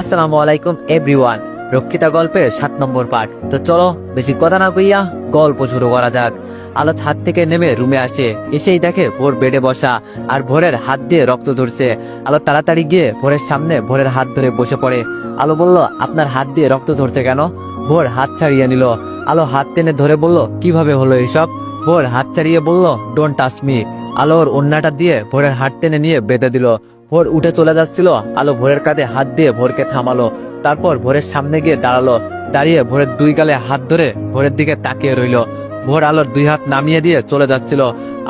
আসসালামু আলাইকুম এভরিওয়ান রক্ষিতা গল্পের সাত নম্বর পার্ট তো চলো, বেশি কথা না কইয়া গল্প শুরু করা যাক। আলো ছাদ থেকে নেমে রুমে আসে। এসেই দেখে ভোর বেডে বসা আর ভোরের হাত দিয়ে রক্ত ধরছে আলো তাড়াতাড়ি গিয়ে ভোরের সামনে ভোরের হাত ধরে বসে পড়ে। আলো বলল, আপনার হাত দিয়ে রক্ত ধরছে কেন? ভোর হাত ছাড়িয়ে নিল। আলো হাত টেনে ধরে বলল, কীভাবে হলো এসব? ভোর হাত ছাড়িয়ে বলল ডোন্ট টাচ মি আলো ওর অন্যটা দিয়ে ভোরের হাত টেনে নিয়ে বেঁধে দিল। ভোর উঠে চলে যাচ্ছিল। আলো ভোরের কাঁধে হাত দিয়ে ভোরকে থামালো। তারপর ভোরের সামনে গিয়ে দাঁড়াল। দাঁড়িয়ে ভোরের দুই গালে হাত ধরে ভোরের দিকে তাকিয়ে রইল। ভোর আলোর দুই হাত নামিয়ে দিয়ে চলে যাচ্ছিল।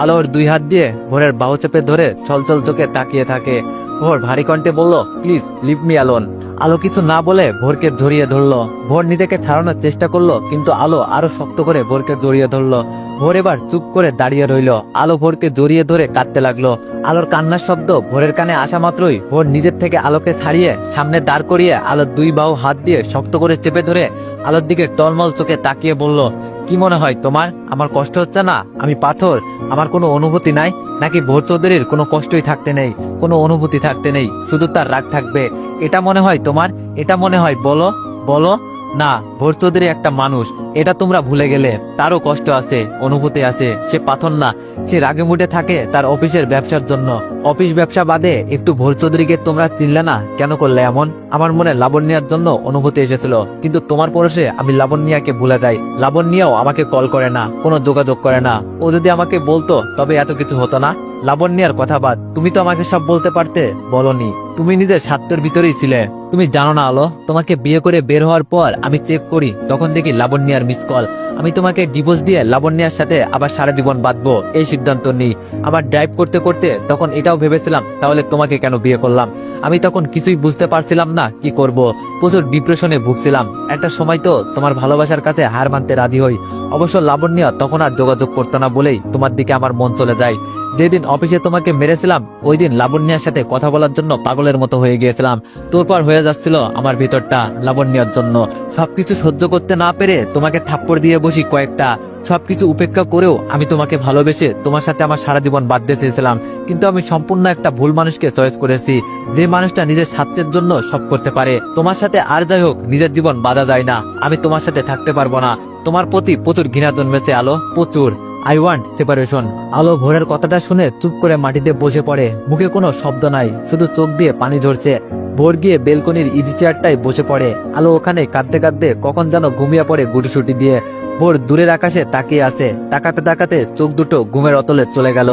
আলোর দুই হাত দিয়ে ভোরের বাহু চেপে ধরে ছলছল চোখে তাকিয়ে থাকে। ভোর ভারী কণ্ঠে বলল, প্লিজ, লিভ মি অ্যালোন। আলো কিছু না বলে ভোরকে জড়িয়ে ধরলো। ভোর নিজেকে ছাড়ানোর চেষ্টা করল, কিন্তু আলো আরও শক্ত করে ভোরকে জড়িয়ে ধরলো। ভোর এবার চুপ করে দাঁড়িয়ে রইল। আলো ভোরকে জড়িয়ে ধরে কাঁদতে লাগল। আলোর কান্নার শব্দ ভোরের কানে আসা মাত্রই ভোর নিজের থেকে আলোকে ছাড়িয়ে সামনে দাঁড় করিয়ে আলোর দুই বাহু হাত দিয়ে শক্ত করে চেপে ধরে আলোর দিকে টলমল চোখে তাকিয়ে বলল কি মনে হয় তোমার? আমার কষ্ট হচ্ছে না? আমি পাথর। আমার কোনো অনুভূতি নাই? নাকি ভোর চৌধুরীর কোনো কষ্টই থাকতে নেই? কোনো অনুভূতি থাকতে নেই? শুধু তার রাগ থাকবে। এটা মনে হয় তোমার? এটা মনে হয় বলো? বলো? না, ভোর চৌধুরী একটা মানুষ। এটা তোমরা ভুলে গেলে। তারও কষ্ট আছে, অনুভূতি আছে। সে পাথর না। সে রাগে মুটে থাকে তার অফিসের ব্যবসার জন্য। অফিস ব্যবসা বাদে একটু ভোর চৌধুরীকে তোমরা চিনলে না? কেন করলে এমন? আমার মনে লাবণ্যার জন্য অনুভূতি এসেছিল। কিন্তু তোমার পরশে আমি লাবণ্যাকে ভুলে যাই। লাবণ্যাও আমাকে কল করে না, কোনো যোগাযোগ করে না। ও যদি আমাকে বলতো, তবে এত কিছু হতো না। লাবণ্যার কথা বাদ, তুমি তো আমাকে সব বলতে পারতে বলনি। তুমি নিজের স্বার্থের ভিতরেই ছিলে। তুমি জানো না আলো, তোমাকে বিয়ে করে বের হওয়ার পর আমি চেক করি, তখন দেখি লাবণ্যার মিস কল আমি তোমাকে ডিভোর্স দিয়ে লাবণ্যার সাথে আবার সারা জীবন বাঁধবো। এই সিদ্ধান্ত নিই আমার ড্রাইভ করতে করতে তখন এটাও ভেবেছিলাম, তাহলে তোমাকে কেন বিয়ে করলাম? আমি তখন কিছুই বুঝতে পারছিলাম না কি করব। প্রচুর ডিপ্রেশনে ভুগছিলাম। একটা সময় তো তোমার ভালোবাসার কাছে হার মানতে রাজি হই। অবশ্য লাবণ্য তখন আর যোগাযোগ করতো না বলেই তোমার দিকে আমার মন চলে যায়। যেদিন অফিসে তোমাকে মেরেছিলাম ওই দিন লাবণ্যার সাথে কথা বলার জন্য পাগলের মতো হয়ে গিয়েছিলাম। তোরপর হয়ে যাচ্ছিল আমার ভিতরটা লাবণ্যার জন্য। সবকিছু সহ্য করতে না পেরে তোমাকে থাপ্পড় দিয়ে বসি কয়েকটা। সবকিছু উপেক্ষা করেও আমি তোমাকে ভালোবেসে তোমার সাথে আমার সারা জীবন বাঁধতে চেয়েছিলাম। কিন্তু আমি সম্পূর্ণ একটা ভুল মানুষকে চয়েস করেছি। যে মানুষটা নিজের স্বার্থের জন্য সব করতে পারে, তোমার সাথে আর যাই হোক নিজের জীবন বাধা যায় না। আমি তোমার সাথে থাকতে পারব না। তোমার প্রতি প্রচুর ঘৃণা জন্মেছে, আলো। প্রচুর। আই ওয়ান্ট সেপারেশন আলো ভোরের কথাটা শুনে চুপ করে মাটিতে বসে পড়ে। মুখে কোনো শব্দ নাই, শুধু চোখ দিয়ে পানি ঝরছে। ভোর গিয়ে বেলকনির ইজি চেয়ারটায় বসে পড়ে। আলো ওখানে কাঁদতে কাঁদতে কখন যেন ঘুমিয়ে পড়ে গুটিসুটি দিয়ে। ভোর দূরের আকাশে তাকিয়ে আছে, তাকাতে তাকাতে চোখ দুটো ঘুমের অতলে চলে গেল।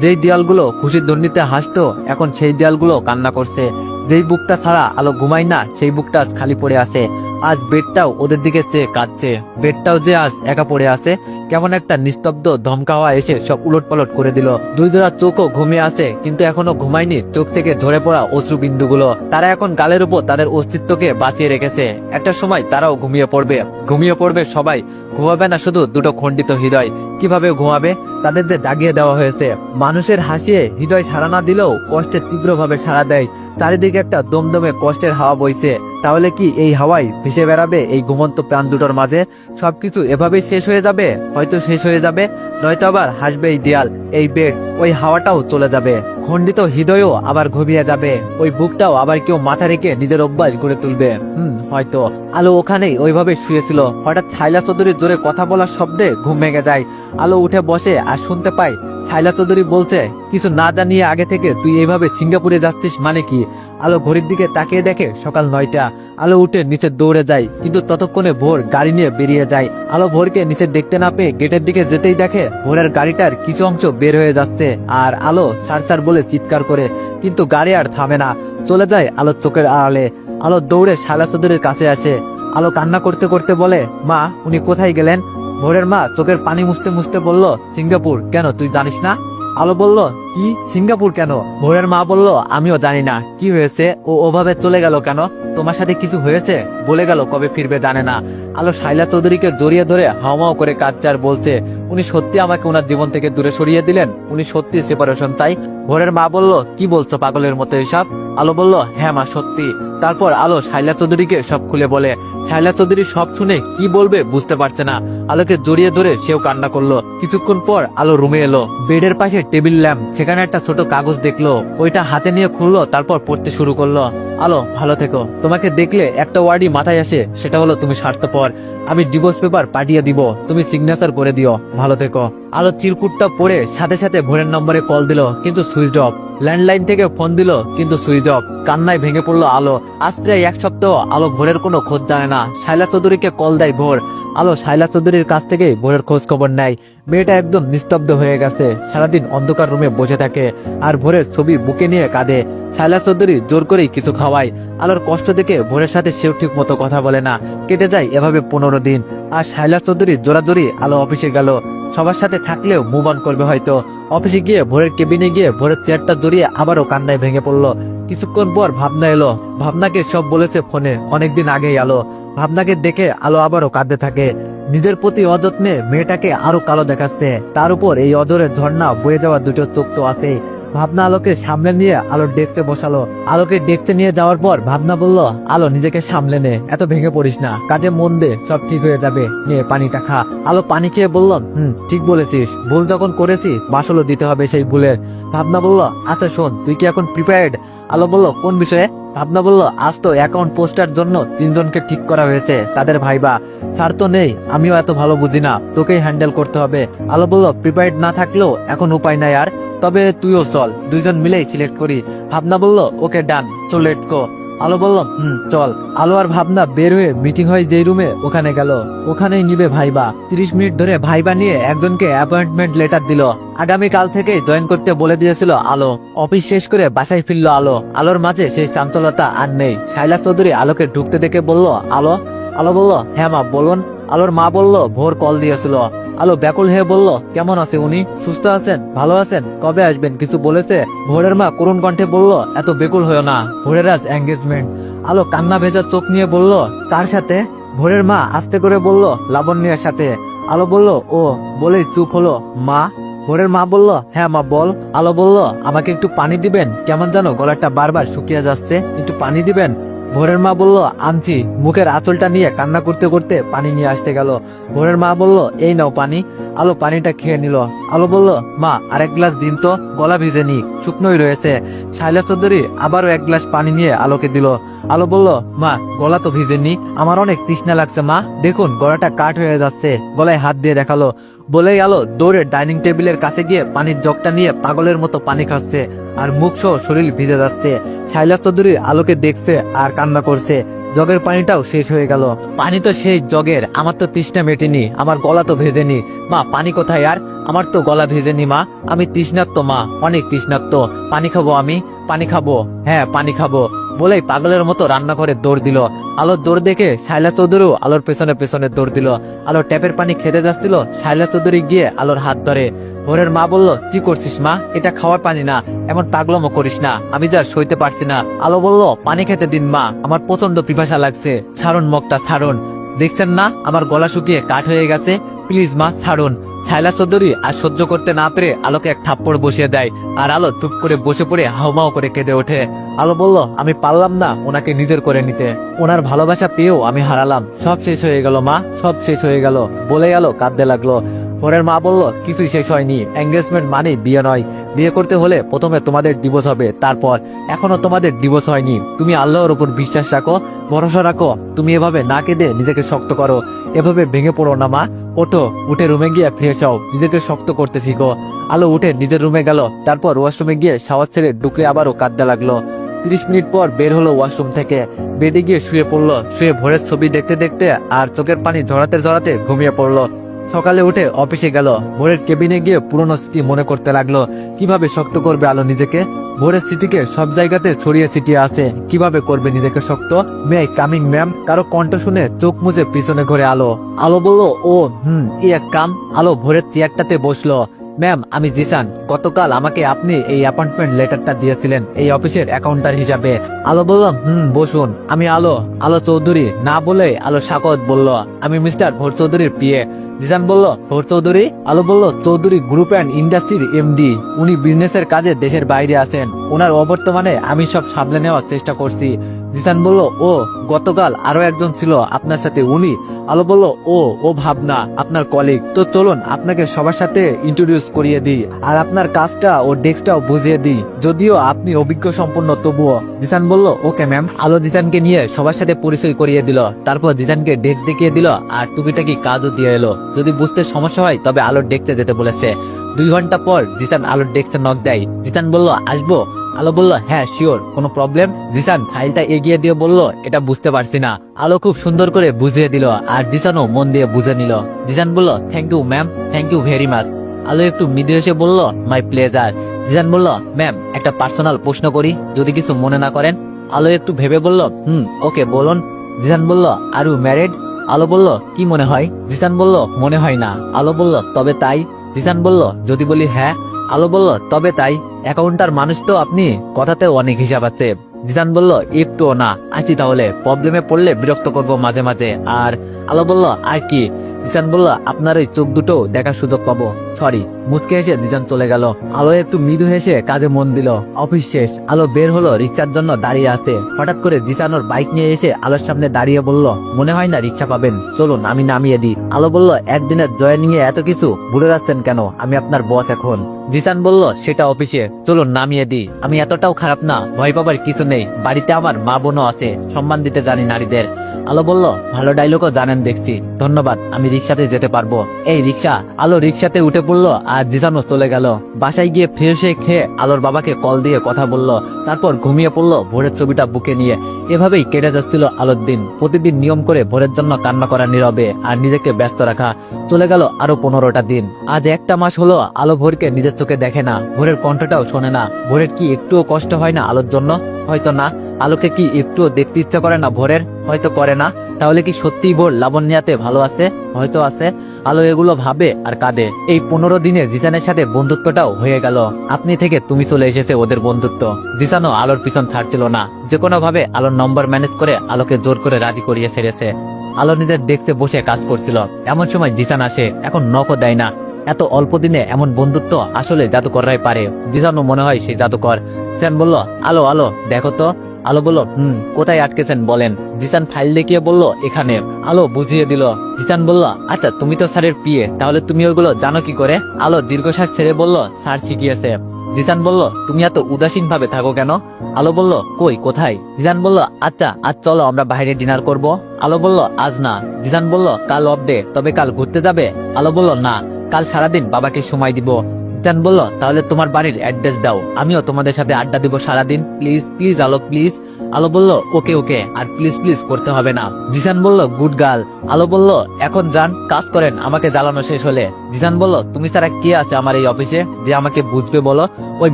যেই দেয়ালগুলো খুশির ধ্বনিতে হাসতো, এখন সেই দেয়ালগুলো কান্না করছে। যেই বুকটা ছাড়া আলো ঘুমায় না, সেই বুকটা আজ খালি পড়ে আছে। আজ বেডটাও ওদের দিকে চেয়ে কাঁদছে। বেডটাও যে আজ একা পড়ে আছে কেমন একটা নিস্তব্ধ ধমকা হওয়া এসে সব উলট পালট করে দিল। দুই জোড়া চোখও ঘুমিয়ে আছে, কিন্তু এখনও ঘুমায়নি। চোখ থেকে ঝরে পড়া অশ্রু বিন্দুগুলো তারা এখন গালের উপর তাদের অস্তিত্বকে বাঁচিয়ে রেখেছে। একটা সময় তারাও ঘুমিয়ে পড়বে। ঘুমিয়ে পড়বে সবাই। ঘুমাবে না শুধু দুটো খণ্ডিত হৃদয়। কীভাবে ঘুমাবে? তাদের যে দাগিয়ে দেওয়া হয়েছে। মানুষের হাসিয়ে হৃদয় সাড়া না দিলেও কষ্টে তীব্রভাবে সাড়া দেয়। চারিদিকে একটা দমদমে কষ্টের হাওয়া বইছে। তাহলে কি এই হাওয়ায় ভেসে বেড়াবে এই ঘুমন্ত প্রাণ দুটোর মাঝে? সবকিছু এভাবেই শেষ হয়ে যাবে? হয়তো শেষ হয়ে যাবে, নয়তো আবার হাসবে এই দেয়াল, এই বেড, ওই হাওয়াটাও চলে যাবে। খণ্ডিত হৃদয়ও আবার ঘুমিয়ে যাবে, ওই বুকটাও আবার কেউ মাথা রেখে নিজের অভ্যাস গড়ে তুলবে। হুম, হয়তো। আলো ওখানেই ওইভাবে শুয়েছিল। হঠাৎ ছাইলা চৌধুরীর জোরে কথা বলার শব্দে ঘুম ভেঙে যায়। আলো উঠে বসে আর শুনতে পায়, ছাইলা চৌধুরী বলছে, কিছু না জানিয়ে আগে থেকে তুই এইভাবে সিঙ্গাপুরে যাচ্ছিস মানে কি? আলো ঘড়ির দিকে তাকিয়ে দেখে সকাল নয়টা। আলো উঠে নিচে দৌড়ে যায়, কিন্তু ততক্ষণে ভোর গাড়ি নিয়ে বেরিয়ে যায়। আলো ভোরকে নিচে দেখতে না পেয়ে গেটের দিকে যেতেই দেখে ভোরের গাড়িটার কিছু অংশ বের হয়ে যাচ্ছে আর আলো সার সার বলে চিৎকার করে, কিন্তু গাড়ি আর থামে না। চলে যায় আলোর চোখের আড়ালে। আলো দৌড়ে শালা চৌধুরীর কাছে আসে। আলো কান্না করতে করতে বলে, মা, উনি কোথায় গেলেন? ভোরের মা চোখের পানি মুছতে মুছতে বলল, সিঙ্গাপুর, কেন তুই জানিস না? আলো বলল, কি? সিঙ্গাপুর কেন? ভোরের মা বলল, আমিও জানি না। কি হয়েছে? ও ওভাবে চলে গেল কেন? তোমার সাথে কিছু হয়েছে? বলে গেল, কবে ফিরবে জানে না। আলো শাইলা চৌধুরীকে জড়িয়ে ধরে হাওমাও করে আর বলছে, উনি সত্যি আমাকে ওনার জীবন থেকে দূরে সরিয়ে দিলেন? উনি সত্যি সেপারেশন চাই? ভোরের মা বলল, কি বলছো পাগলের মতো এসব? আলো বলল হ্যাঁ মা, সত্যি। তারপর আলো শাইলা চৌধুরীকে সব খুলে বলে, শাইলা চৌধুরী সব শুনে কি বলবে বুঝতে পারছে না। আলোকে জড়িয়ে ধরে সেও কান্না করল। কিছুক্ষণ পর আলো রুমে এলো। বেডের পাশে টেবিল ল্যাম্প, সেখানে একটা ছোট কাগজ দেখল। ওইটা হাতে নিয়ে খুললো, তারপর পড়তে শুরু করল। আলো, ভালো থেকো। তোমাকে দেখলে একটা ওয়ার্ডই মাথায় আসে, সেটা হলো তুমি স্বার্থপর। আমি ডিভোর্স পেপার পাঠিয়ে দিব, তুমি সিগনেচার করে দিও। ভালো থেকো। আলো চিরকুটটা পরে সাথে সাথে ভোরের নম্বরে কল দিল, কিন্তু সুইচ অফ ল্যান্ডলাইন থেকে ফোন দিল, কিন্তু সুইচ অফ কান্নায় ভেঙে পড়ল আলো। আজ প্রায় এক সপ্তাহ আলো ভোরের কোনো খোঁজ জানে না। শাইলা চৌধুরীকে কল দেয় ভোর। আলো শাইলা চৌধুরীর কাছ থেকে ভোরের খোঁজ খবর নেয়। মেয়েটা একদম নিস্তব্ধ হয়ে গেছে। সারাদিন অন্ধকার রুমে বসে থাকে আর ভোরের ছবি বুকে নিয়ে কাঁদে। শাইলা চৌধুরী জোর করেই কিছু খাওয়ায়। আলোর কষ্ট দেখে ভোরের সাথে সেও ঠিক মতো কথা বলে না। কেটে যায় এভাবে পনেরো দিন। আর শাইলা চৌধুরী জোরাজোরি আলো অফিসে গেল। সবার সাথে থাকলেও মুভ অন করবে হয়তো। অফিসে গিয়ে ভোরের কেবিনে গিয়ে ভোরের চেয়ারটা জড়িয়ে আবারও কান্নায় ভেঙে পড়ল। কিছুক্ষণ পর ভাবনা এলো। ভাবনাকে সব বলেছে ফোনে। অনেকদিন আগেই আলো। ভাবনাকে দেখে আলো আবারও কাঁদতে থাকে। নিজের প্রতি অযত্নে মেয়েটাকে আরও কালো দেখাচ্ছে। তার উপর এই অজরের ঝর্ণা বয়ে যাওয়া দুটো চোখ তো আছে। ভাবনা আলোকে সামলে নিয়ে আলো ডেস্কে বসালো। আলোকে ডেস্কে নিয়ে যাওয়ার পর ভাবনা বলল, আলো, নিজেকে সামলে নে। এত ভেঙে পড়িস না। কাজে মন দে, সব ঠিক হয়ে যাবে। নে, পানিটা খা। আলো পানি খেয়ে বলল, হুম, ঠিক বলেছিস। ভুল যখন করেছি, বাসলও দিতে হবে সেই ভুলের। ভাবনা বলল আচ্ছা শোন, তুই কি এখন প্রিপেয়ার্ড আলো বলল, কোন বিষয়ে? ভাবনা বলল, আজ তো অ্যাকাউন্ট পোস্টার জন্য তিনজনকে ঠিক করা হয়েছে। তাদের ভাইবা, স্যার তো নেই, আমিও এত ভালো বুঝি না, তোকেই হ্যান্ডেল করতে হবে। আলো বলল প্রিপেয়ার্ড না থাকলেও এখন উপায় নাই আর, তবে তুইও চল, দুইজন মিলেই সিলেক্ট করি। ভাবনা বলল, ওকে ডান সো লেটস গো আলো বলল হুম, চল। আলো আর ভাবনা বের হয়ে মিটিং হয় যেই রুমে ওখানে গেল। ওখানেই নিবে ভাইবা। তিরিশ মিনিট ধরে ভাইবা নিয়ে একজনকে অ্যাপয়েন্টমেন্ট লেটার দিল। আগামী কাল থেকে জয়েন করতে বলে দিয়েছিল আলো। অফিস শেষ করে বাসায় ফিরল আলো। আলোর মাঝে সেই চাঞ্চলতা আর নেই। শাইলা চৌধুরী আলোকে ঢুকতে দেখে বলল, আলো? আলো বলল হ্যাঁ মা, বলুন। আলোর মা বলল, ভোর কল দিয়েছিল। আলো ব্যাকুল হয়ে বলল, কেমন আছে উনি? সুস্থ আছেন? ভালো আছেন? কবে আসবেন? কিছু বলেছে। ভোরের মা করুণ কণ্ঠে বলল, এত বেকুল হয়েও না। ভোরের আজ এঙ্গেজমেন্ট আলো কান্না ভেজা চোখ নিয়ে বলল কার সাথে? ভোরের মা আস্তে করে বলল, লাবণ্যের সাথে। আলো বলল, ও, বলেই চুপ হলো। মা? ভোরের মা বলল হ্যাঁ মা, বল। আলো বলল, আমাকে একটু পানি দিবেন? কেমন জানো গলাটা বারবার শুকিয়ে যাচ্ছে। একটু পানি দিবেন? ভোরের মা বলল, আনছি। মুখের আঁচলটা নিয়ে কান্না করতে করতে পানি নিয়ে আসতে গেল। ভোরের মা বলল, এই নাও পানি। আলো পানিটা খেয়ে নিল। আলো বলল, মা, আরেক গ্লাস দিন তো, গলা ভিজে নি শুকনোই রয়েছে। শাইলা চৌধুরী আবারও এক গ্লাস পানি নিয়ে আলোকে দিল। আলো বলল, মা, গলা তো ভিজেনি আমার অনেক তৃষ্ণা লাগছে, মা। দেখুন, গলাটা কাঠ হয়ে যাচ্ছে। গলায় হাত দিয়ে দেখাল। বলেই আলো দৌড়ে ডাইনিং টেবিলের কাছে গিয়ে পানির জগটা নিয়ে পাগলের মতো পানি খাচ্ছে। আর মুখ সহ শরীর ভিজে যাচ্ছে। শাইলা চৌধুরী আলোকে দেখছে আর কান্না করছে। জগের পানিটাও শেষ হয়ে গেল। পানি তো সেই জগের, আমার তো তৃষ্ণা মেটেনি, আমার গলা তো ভেজেনি। মা, পানি কোথায় আর? আমার তো গলা ভেজেনি, মা। আমি তৃষ্ণার্ত, মা, অনেক তৃষ্ণার্ত। পানি খাব আমি? পানি খাব? হ্যাঁ পানি খাব। বলেই পাগলের মতো রান্না করে দৌড় দিল। আলোর দৌড় দেখে শাইলা চৌধুরীও আলোর পেছনে পেছনে দৌড় দিল। আলো ট্যাপের পানি খেতে যাচ্ছিল, শাইলা চৌধুরী গিয়ে আলোর হাত ধরে। ভোরের মা বলল, কি করছিস মা? এটা খাওয়ার পানি না। এমন পাগলমো করিস না। আমি যা সইতে পারছি না। আলো বলল, পানি খেতে দিন মা। আমার প্রচণ্ড পিপাসা লাগছে। ছাড়ুন মগটা ছাড়ুন। দেখছেন না? আমার গলা শুকিয়ে কাঠ হয়ে গেছে। প্লিজ মা, ছাড়ুন। ছাইলা চৌধুরী আর সহ্য করতে না পেরে আলোকে এক থাপ্পড় বসিয়ে দেয় আর আলো ধুপ করে বসে পড়ে হাউমাউ করে কেঁদে ওঠে। আলো বলল, আমি পারলাম না ওনাকে নিজের করে নিতে। ওনার ভালোবাসা পেয়েও আমি হারালাম। সব শেষ হয়ে গেল মা, সব শেষ হয়ে গেল। বলে গেল কাঁদতে লাগল। পরের মা বলল, কিছুই শেষ হয়নি। এঙ্গেজমেন্ট মানে বিয়ে নয়। বিয়ে করতে হলে প্রথমে তোমাদের ডিভোর্স হবে। তারপর এখনও তোমাদের ডিভোর্স হয়নি। তুমি আল্লাহর উপর বিশ্বাস রাখো, ভরসা রাখো। তুমি এভাবে না কেঁদে নিজেকে শক্ত করো। এভাবে ভেঙে পড়ো না, মা। ওঠো, উঠে রুমে গিয়ে ফ্রেশ হও। নিজেকে শক্ত করতে শিখো। আলো উঠে নিজের রুমে গেল। তারপর ওয়াশরুমে গিয়ে শাওয়ার ছেড়ে ডুকরে আবারও কাঁদতে লাগল। তিরিশ মিনিট পর বের হলো ওয়াশরুম থেকে। বেডে গিয়ে শুয়ে পড়ল। শুয়ে ভোরের ছবি দেখতে দেখতে আর চোখের পানি ঝরাতে ঝরাতে ঘুমিয়ে পড়ল। সকালে উঠে অফিসে গেল। ভোরের কেবিনে গিয়ে পুরনো স্মৃতি মনে করতে লাগল। কীভাবে শক্ত করবে আলো নিজেকে? ভোরের স্মৃতিকে সব জায়গাতে ছড়িয়ে ছিটিয়ে আছে। কীভাবে করবে নিজেকে শক্ত? মেয়ে কামিং, ম্যাম। কারও কণ্ঠ শুনে চোখ মুজে পিছনে ঘরে আলো। আলো বলল, ও, হুম, ইয়েস, কাম। আলো ভোরের চেয়ারটাতে বসল। ম্যাম আমি জিসান। গতকাল আমাকে আপনি এই অ্যাপয়েন্টমেন্ট লেটারটা দিয়েছিলেন, এই অফিসের অ্যাকাউন্টার হিসাবে। আলো বললাম, হুম, বসুন। আমি আলো আলো চৌধুরী, না বলে আলো সাকত বলল, আমি মিস্টার ভোর চৌধুরীর পিএ জিসান বলল, ভোর চৌধুরী? আলো বলল, চৌধুরী গ্রুপ অ্যান্ড ইন্ডাস্ট্রির এমডি উনি বিজনেসের কাজে দেশের বাইরে আছেন। ওনার অবর্তমানে আমি সব সামলে নেওয়ার চেষ্টা করছি। জিসান বলল, ও, গতকাল আরও একজন ছিল আপনার সাথে। উনি আলো বলল, ও ও ভাবনা, আপনার কলিগ তো চলুন, আপনাকে সবার সাথে ইন্ট্রোডিউস করিয়ে দিই। আর আপনার কাজটা ও ডেস্কটাও বুঝিয়ে দিই। যদিও আপনি অভিজ্ঞ সম্পন্ন, তবুও। জিসান বলল, ওকে ম্যাম আলো জিসানকে নিয়ে সবার সাথে পরিচয় করিয়ে দিল। তারপর জিসানকে ডেস্ক দেখিয়ে দিল আর টুকিটাকি কাজও দিয়ে এলো। যদি বুঝতে সমস্যা হয়, তবে আলোর ডেস্কে যেতে বলেছে। দুই ঘণ্টা পর জিসান আলোর ডেস্কে নক দেয়। জিসান বলল, আসব? আলো বলল হ্যাঁ শিওর কোনো প্রবলেম জিসান ফাইলটা এগিয়ে দিয়ে বলল, এটা বুঝতে পারছি না। আলো খুব সুন্দর করে বুঝিয়ে দিল আর জিসানও মন দিয়ে বুঝে নিল। জিসান বলল thank you ma'am thank you very much Alo একটু মৃদু এসে বলল মাই প্লেজার জিসান বলল ম্যাম একটা পার্সোনাল প্রশ্ন করি, যদি কিছু মনে না করেন? আলো একটু ভেবে বলল, হুম ওকে বলুন। জিসান বলল আর ইউ ম্যারিড আলো বলল, কি মনে হয়? জিসান বলল, মনে হয় না। আলো বলল, তবে তাই? জিসান বলল, যদি বলি হ্যাঁ আলো বলল, তবে তাই, অ্যাকাউন্টার মানুষ তো আপনি। কথাতে অনেক হিসাব আছে। জিসান বলল একটু না। আছি তাহলে, প্রবলেমে পড়লে বিরক্ত করব মাঝে মাঝে। আর আলো বলল, আর কি? জিসান বলল, আপনার এই চোখ দুটো দেখার সুযোগ পাবো। সরি। মুসকে হেসে জিসান চলে গেল। আলো একটু মৃদু হেসে কাজে মন দিল। অফিস শেষ। আলো বের হলো রিক্সার জন্য দাঁড়িয়ে আছে। হঠাৎ করে জিসান ওর বাইক নিয়ে এসে আলোর সামনে দাঁড়িয়ে বলল, মনে হয় না রিক্সা পাবেন। চলুন, আমি নামিয়ে দিই। আলো বলল, একদিনের জয়েনিং এ এত কিছু? ভুলে যাচ্ছেন কেন? আমি আপনার বস এখন। জিসান বলল, সেটা অফিসে। চলুন, নামিয়ে দিই। আমি এতটাও খারাপ না। ভয় পাবার কিছু নেই। বাড়িতে আমার মা বোনও আছে। সম্মান দিতে জানি নারীদের। আলো বলল, ভালো ডায়লগও জানেন দেখছি। ধন্যবাদ, আমি রিক্সাতে যেতে পারব। এই রিক্সা আলো রিক্সাতে উঠে পড়ল আর জিসানও চলে গেল। বাসায় গিয়ে ফ্রেশ খেয়ে আলোর বাবাকে কল দিয়ে কথা বলল। তারপর ঘুমিয়ে পড়ল ভোরের ছবিটা বুকে নিয়ে। এভাবেই কেটে যাচ্ছিল আলোর দিন। প্রতিদিন নিয়ম করে ভোরের জন্য কান্না করা নীরবে আর নিজেকে ব্যস্ত রাখা। চলে গেল আরও পনেরোটা দিন। আজ একটা মাস হলো আলো ভোরকে নিজের চোখে দেখে না। ভোরের কণ্ঠটাও শোনে না। ভোরের কি একটুও কষ্ট হয় না আলোর জন্য? হয়তো না। আলোকে কি একটুও দেখতে ইচ্ছা করে না ভোরের? হয়তো করে না। তাহলে কি সত্যিই ভোর লাবণ্যাতে ভালো আছে? হয়তো আছে। আলো এগুলো ভাবে আর কাঁদে। এই পনেরো দিনে জিসানের সাথে বন্ধুত্বটাও হয়ে গেল। আপনি থেকে তুমি চলে এসেছে ওদের বন্ধুত্ব। জিসানও আলোর পিছন ছাড়ছিল না। যে ভাবে আলোর নম্বর ম্যানেজ করে আলোকে জোর করে রাজি করিয়ে ছেড়েছে। আলো নিজের ডেস্কে বসে কাজ করছিল। এমন সময় জিসান আসে। এখন নকও দেয় না। এত অল্প দিনে এমন বন্ধুত্ব আসলে জাদুকররাই পারে। জিসানও মনে হয় সেই জাদুকর। সেন বলল, আলো আলো, দেখো তো। আলো বলল, হুম, কোথায় আটকেছেন বলেন। জিসান ফাইল দেখিয়ে বলল, এখানে। আলো বুঝিয়ে দিল। জিসান বলল আচ্ছা তুমি তো স্যারের পিয়ে, তাহলে তুমি ওইগুলো জানো কি করে? আলো দীর্ঘশ্বাস ছেড়ে বলল, স্যার শিখিয়েছে। জিসান বলল, তুমি এত উদাসীন ভাবে থাকো কেন? আলো বলল, কই, কোথায়? জিসান বলল আচ্ছা আজ চলো আমরা বাইরে ডিনার করব। আলো বলল, আজ না। জিসান বলল, কাল অফ ডে তবে কাল ঘুরতে যাবে? আলো বলল, না, কাল সারাদিন বাবাকে সময় দিব। জিসান বলল, তাহলে তোমার বাড়ির অ্যাড্রেস দাও। আমিও তোমাদের সাথে আড্ডা দিব সারাদিন। Please please, Alo please. Alo বলল, ওকে ওকে, আর প্লিজ প্লিজ করতে হবে না। জিসান বলল, গুড গার্ল। আলো বলল, এখন যান, কাজ করেন, আমাকে জ্বালানো শেষ হলে। জিসান বলল, তুমি ছাড়া কে আছে আমার এই অফিসে যে আমাকে বুঝবে বলো? ওই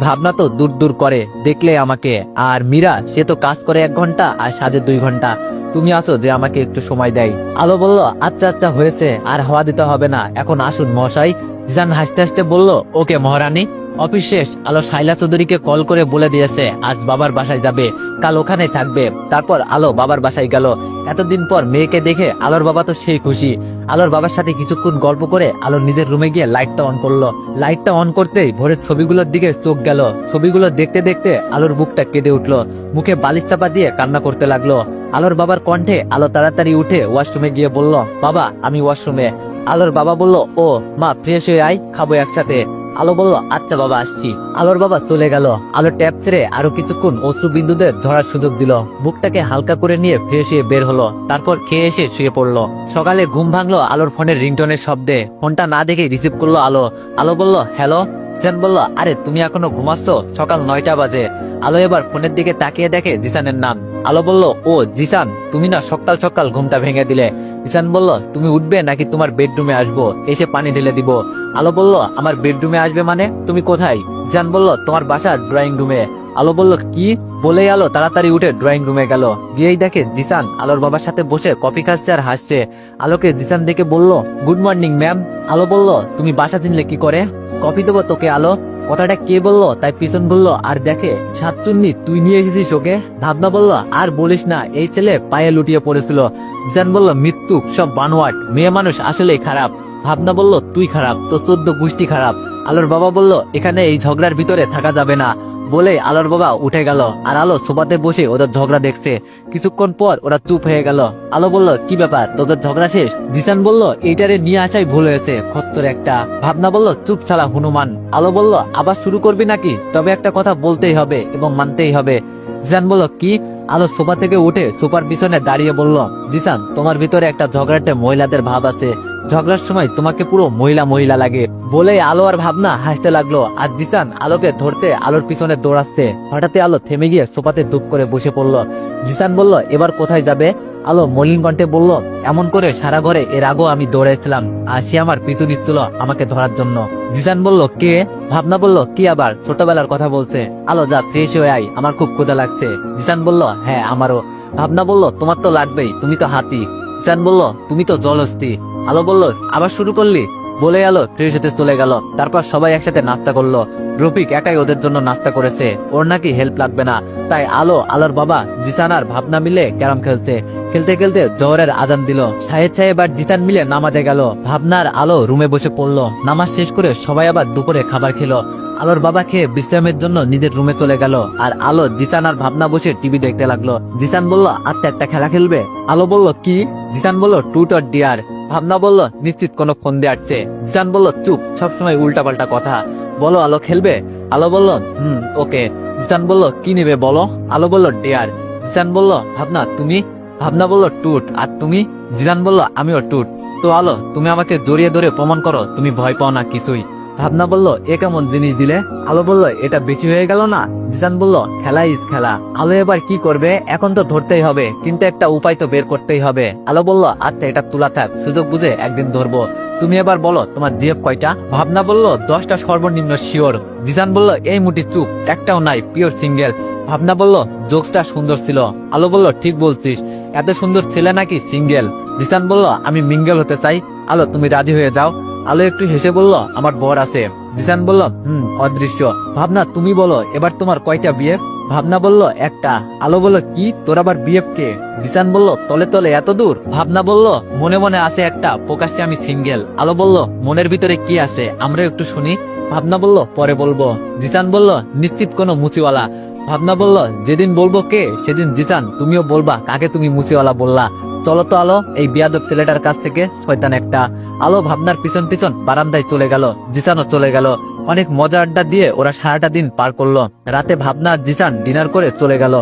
ভাবনা তো দূর দূর করে, দেখলে আমাকে। আর মীরা, সে তো কাজ করে এক ঘণ্টা আর সাজে দুই ঘণ্টা। তুমি আসো যে আমাকে একটু সময় দেয়। আলো বলল আচ্ছা আচ্ছা হয়েছে, আর হওয়া দিতে হবে না। এখন আসুন মশাই জিসান হাসতে হাসতে বলল, ওকে মহারানী, অফিস শেষ। আলো শাইলা চৌধুরীকে কল করে বলে দিয়েছে, আজ বাবার বাসায় যাবে। কাল ওখানে থাকবে। তারপর আলো বাবার বাসায় গেল। এতদিন পর মেয়েকে দেখে আলোর বাবা তো সেই খুশি। আলোর বাবার সাথে কিছুক্ষণ গল্প করে আলো নিজের রুমে গিয়ে লাইটটা অন করল। লাইটটা অন করতেই ভোরের ছবিগুলোর দিকে চোখ গেল। ছবিগুলো দেখতে দেখতে আলোর বুকটা কেঁদে উঠল। মুখে বালিশ চাপা দিয়ে কান্না করতে লাগল। আলোর বাবার কণ্ঠে আলো তাড়াতাড়ি উঠে ওয়াশরুমে গিয়ে বলল, বাবা, আমি ওয়াশরুমে। আলোর বাবা বলল, ও, মা, ফ্রেশ হয়ে আয়, খাব একসাথে। আলো বলল আচ্ছা বাবা, আসছি। আলোর বাবা চলে গেল। আলো ট্যাপ ছেড়ে আরও কিছুক্ষণ অশ্রু বিন্দুদের ঝরার সুযোগ দিল। বুকটাকে হালকা করে নিয়ে ফ্রেশ হয়ে বের হলো। তারপর খেয়ে এসে শুয়ে পড়ল। সকালে ঘুম ভাঙলো আলোর ফোনের রিংটোনের শব্দে। ফোনটা না দেখে রিসিভ করল আলো। আলো বলল, হ্যালো? সেন বলল, আরে, তুমি এখনও ঘুমাচ্ছ? সকাল নয়টা বাজে। আলো এবার ফোনের দিকে তাকিয়ে দেখে জিসানের নাম। আলো বলল, ও, জিসান, তুমি না সকাল সকাল ঘুমটা ভেঙে দিলে। জিসান বলল, তুমি উঠবে নাকি তোমার বেডরুমে আসব? এসে পানি ঢেলে দিব। আলো বলল, আমার বেডরুমে আসবে মানে? তুমি কোথায়? জিসান বলল, তোমার বাসা ড্রয়িং রুমে। আলো বলল, কি? বলেই আলো তাড়াতাড়ি উঠে ড্রয়িং রুমে গেল। গিয়েই দেখে জিসান আলোর বাবার সাথে বসে কফি খাচ্ছে আর হাসছে। আলোকে জিসান দেখে বলল, গুড মর্নিং, ম্যাম। আলো বলল, তুমি বাসা চিনলে কি করে? কফি দেবো তোকে, আলো। কথাটা কে বলল, তাই পিছন বলল, আর দেখে সাতচুন্নি তুই নিয়ে এসেছিস ওকে? ভাবনা বলল, আর বলিস না, এই ছেলে পায়ে লুটিয়ে পড়েছিল। জিসান বলল, মৃত্যু, সব বানোয়াট, মেয়ে মানুষ আসলেই খারাপ। ভাবনা বলল, তুই খারাপ তো চোদ্দ গোষ্ঠী খারাপ। আলোর বাবা বলল, এখানে এই ঝগড়ার ভিতরে থাকা যাবে না। বলে আলোর বাবা উঠে গেল। আর আলো সোফাতে বসে ওদের ঝগড়া দেখছে। কিছুক্ষণ পর ওরা চুপ হয়ে গেল। আলো বলল, কি ব্যাপার? তোদের ঝগড়া শেষ? জিসান বলল, এইটারে নিয়ে আসাই ভুল হয়েছে, খত্তর একটা। ভাবনা বলল, চুপ ছাড়া হনুমান। আলো বলল, আবার শুরু করবি নাকি? তবে একটা কথা বলতেই হবে এবং মানতেই হবে। জিসান বলল, কি? আলো সোফা থেকে উঠে সোফার পিছনে দাঁড়িয়ে বলল, জিসান, তোমার ভিতরে একটা ঝগড়াটে মহিলাদের ভাব আছে। ঝগড়ার সময় তোমাকে পুরো মহিলা মহিলা লাগে। বলে আলো আর ভাবনা হাসতে লাগল। আর জিসান আলোকে ধরতে আলোর পিছনে দৌড়াচ্ছে। হঠাৎ আলো থেমে গিয়ে সোফাতে দুপ করে বসে পড়ল। জিসান বলল, এবার কোথায় যাবে? আলো মলিন কণ্ঠে বলল, এমন করে সারা ঘরে এর আগেও আমি দৌড়াইছিলাম। আর সে আমার পিছু নিচ্ছিল আমাকে ধরার জন্য। জিসান বলল, কে? ভাবনা বলল, কি আবার? ছোটবেলার কথা বলছে। আলো, যা, ফ্রেশ হয়ে আই আমার খুব ক্ষুধা লাগছে। জিসান বলল হ্যাঁ আমারও। ভাবনা বলল, তোমার তো লাগবেই। তুমি তো হাতি। জিসান বলল তুমি তো জলস্তি আলো বলল আবার শুরু করলি? বলে ফ্রেশ হতে চলে গেল। তারপর সবাই একসাথে নাস্তা করল। রফিক একাই ওদের জন্য নাস্তা করেছে। ওর নাকি হেল্প লাগবে না। তাই আলো, আলোর বাবা, জিসান আর ভাবনা মিলে ক্যারাম খেলছে। খেলতে খেলতে জহরের আজান দিল। সাহেব সাহেব আর জিসান মিলে নামাজে গেল। ভাবনার আলো রুমে বসে পড়ল। নামাজ শেষ করে সবাই আবার দুপুরে খাবার খেলো। আলোর বাবা খেয়ে বিশ্রামের জন্য নিজের রুমে চলে গেল। আর আলো, জিসান আর ভাবনা বসে টিভি দেখতে লাগল। জিসান বলল আত্মা একটা খেলা খেলবে? আলো বলল, কি? জিসান বলল টুট অর ডিয়ার ভাবনা বলল, নিশ্চিত কোনো ফোন দিয়ে আসছে। জিসান বলল, চুপ, সবসময় উল্টা পাল্টা কথা। বলো, আলো খেলবে? আলো বলল, হুম, ওকে। জিসান বলল, কি নেবে বলো? আলো বলল, ডেয়ার। জিসান বলল, ভাবনা, তুমি? ভাবনা বলল, টুট। আর তুমি? জিসান বলল, আমিও টুট। তো আলো, তুমি আমাকে জড়িয়ে ধরে প্রমাণ করো, তুমি ভয় পাও না কিছুই। ভাবনা বলল, এ কেমন জিনিস দিলে? আলো বলল, এটা বেশি হয়ে গেল না। জিসান বলল, খেলা ইজ খেলা। আলো এবার কি করবে? এখন তো ধরতেই হবে, কিন্তু একটা উপায় তো বের করতেই হবে। আলো বলল আচ্ছা এটা তুলা থাক, সুযোগ বুঝে একদিন ধরবো। তুমি এবার বলো, তোমার জিএফ কয়টা? ভাবনা বলল, দশটা সর্বনিম্ন শিওর। জিসান বলল, এই মুটি চুপ, একটাও নাই, পিওর সিঙ্গেল। ভাবনা বলল, জোকসটা সুন্দর ছিল। আলো বলল, ঠিক বলছিস, এত সুন্দর ছেলে নাকি সিঙ্গেল? জিসান বলল, আমি মিঙ্গেল হতে চাই। আলো, তুমি রাজি হয়ে যাও। আলো একটু হেসে বলল, আমার বর আছে। জিসান বলল, হুম, অদৃশ্য। ভাবনা তুমি বলো, এবার তোমার কয়টা বিএফ ভাবনা বলল, একটা। আলো বলল, কি? তোর আবার বিএফ কে? জিসান বলল, তলে তলে, এত দূর? ভাবনা বলল, মনে মনে আছে একটা, প্রকাশ্যে আমি সিঙ্গেল। আলো বলল, মনের ভিতরে কি আছে? আমরা একটু শুনি। ভাবনা বলল, পরে বলব। জিসান বলল, নিশ্চিত কোনো মুচিওয়ালা। ভাবনা বলল, যেদিন বলব কে, সেদিন জিসান, তুমিও বলবা, কাকে তুমি মুসিওয়ালা বললা? চলো তো আলো, এই বিয়াদব ছেলেটার কাছ থেকে শয়তান একটা। আলো ভাবনার পিছন পিছন বারান্দায় চলে গেল, জিসানও চলে গেল। অনেক মজা আড্ডা দিয়ে ওরা সারাটা দিন পার করল। রাতে ভাবনা জিসান ডিনার করে চলে গেল।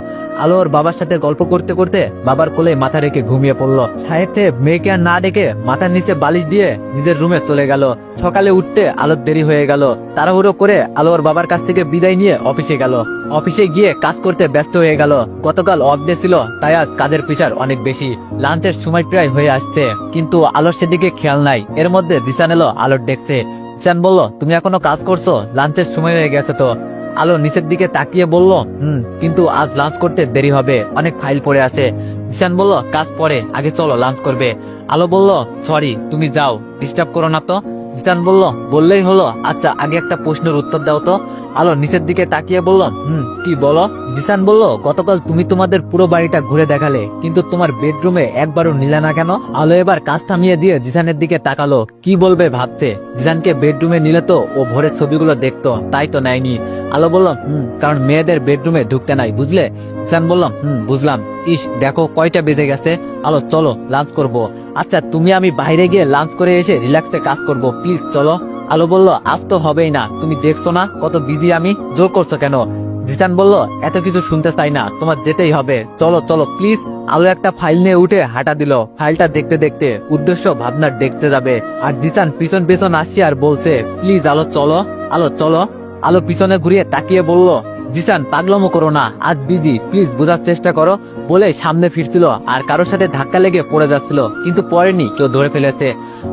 আলো ওর বাবার সাথে গল্প করতে করতে বাবার কোলে মাথা রেখে ঘুমিয়ে পড়ল। সাহেব মেয়েকে আর না ডেকে মাথার নিচে বালিশ দিয়ে নিজের রুমে চলে গেল। সকালে উঠতে আলোর দেরি হয়ে গেল। তাড়াহুড়ো করে আলো ওর বাবার কাছ থেকে বিদায় নিয়ে অফিসে গেল। অফিসে গিয়ে কাজ করতে ব্যস্ত হয়ে গেল। গতকাল অফ ডে ছিল, তাই আজ কাজের প্রেশার অনেক বেশি। লাঞ্চের সময় প্রায় হয়ে আসছে, কিন্তু আলোর সেদিকে খেয়াল নাই। এর মধ্যে জিসান এলো আলোর ডেকছে জিসান বলল, তুমি এখনও কাজ করছ? লাঞ্চের সময় হয়ে গেছে তো। আলো নিচের দিকে তাকিয়ে বলল, হুম, কিন্তু আজ লাঞ্চ করতে দেরি হবে। অনেক ফাইল পড়ে আছে। জিসান বলল, কাজ পরে আগে চলো লাঞ্চ করবে। আলো বলল, সরি, তুমি যাও ডিস্টার্ব করো না তো। জিসান বলল, বললেই হলো। আচ্ছা আগে একটা প্রশ্নের উত্তর দাও তো। আলো নিচের দিকে তাকিয়ে বলল, হুম, কি বলো? জিসান বলল, গতকাল তুমি তোমাদের পুরো বাড়িটা ঘুরে দেখালে, কিন্তু তোমার বেডরুমে একবারও নিলে না কেন? আলো এবার কাজ থামিয়ে দিয়ে জিসানের দিকে তাকালো, কি বলবে ভাবছে? জিসানকে বেডরুমে নিলে তো ও ভোরের ছবিগুলো দেখতো, তাই তো নেয়নি। আলো বললাম, হুম, কারণ মেয়েদের বেডরুমে ঢুকতে নাই, বুঝলে? জিসান বললাম, হুম, বুঝলাম। ইস, দেখো কয়টা বেজে গেছে। আলো, চলো লাঞ্চ করব। আচ্ছা তুমি আমি বাইরে গিয়ে লাঞ্চ করে এসে রিল্যাক্সে কাজ করব প্লিজ চলো। আলো বলল, আজ তো হবেই না। তুমি দেখছ না কত বিজি আমি? জোর করছ কেন? জিসান বলল, এত কিছু শুনতে চাই না, তোমার যেতেই হবে। চলো চলো প্লিজ আলো একটা ফাইল নিয়ে উঠে হাঁটা দিল। ফাইলটা দেখতে দেখতে উদ্দেশ্য ভাবনার দেখতে যাবে। আর জিসান পিছন পিছন আসছি আর বলছে প্লিজ আলো, চলো। আলো, চলো। আলো পিছনে ঘুরিয়ে তাকিয়ে বলল জিসান, পাগলামো করো না। আজ বিজি, প্লিজ বোঝার চেষ্টা করো। বলে সামনে ফিরছিল আর কারোর সাথে ধাক্কা লেগে পড়ে যাচ্ছিল, কিন্তু পড়েনি, কেউ ধরে ফেলেছে।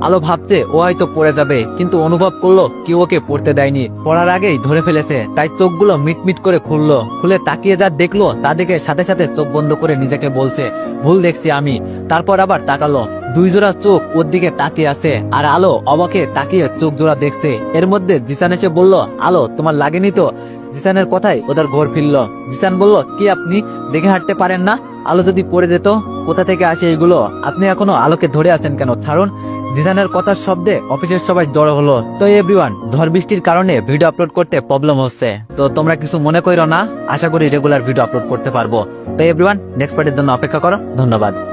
আলো ভাবছে, ও হয়তো পড়ে যাবে, কিন্তু অনুভব করল কেউ ওকে পড়তে দেয়নি। পড়ার আগেই ধরে ফেলেছে, তাই চোখগুলো মিটমিট করে খুললো। খুলে তাকিয়ে যা দেখল, তা দেখে সাথে সাথে চোখ বন্ধ করে নিজেকে বলছে, ভুল দেখছি আমি। তারপর আবার তাকালো। দুই জোড়া চোখ ওর দিকে তাকিয়ে আছে, আর আলো অবাকে তাকিয়ে চোখ জোড়া দেখছে। এর মধ্যে জিসান এসে বলল, আলো, তোমার লাগেনি তো? জিসানের কথাই ওদের ঘর ফিরল। জিসান বলল, কি আপনি? দেখে হাঁটতে পারেন না? আলো যদি পড়ে যেত, কোথা থেকে আসে এগুলো? আপনি এখনও আলোকে ধরে আছেন কেন? ছাড়ুন। জিসানের কথার শব্দে অফিসের সবাই জড়ো হলো। তো এভরিওয়ান ঝড় বৃষ্টির কারণে ভিডিও আপলোড করতে প্রবলেম হচ্ছে। তো তোমরা কিছু মনে করো না? আশা করি রেগুলার ভিডিও আপলোড করতে পারব। তো এভরিওয়ান নেক্সট পার্টির জন্য অপেক্ষা করো। ধন্যবাদ।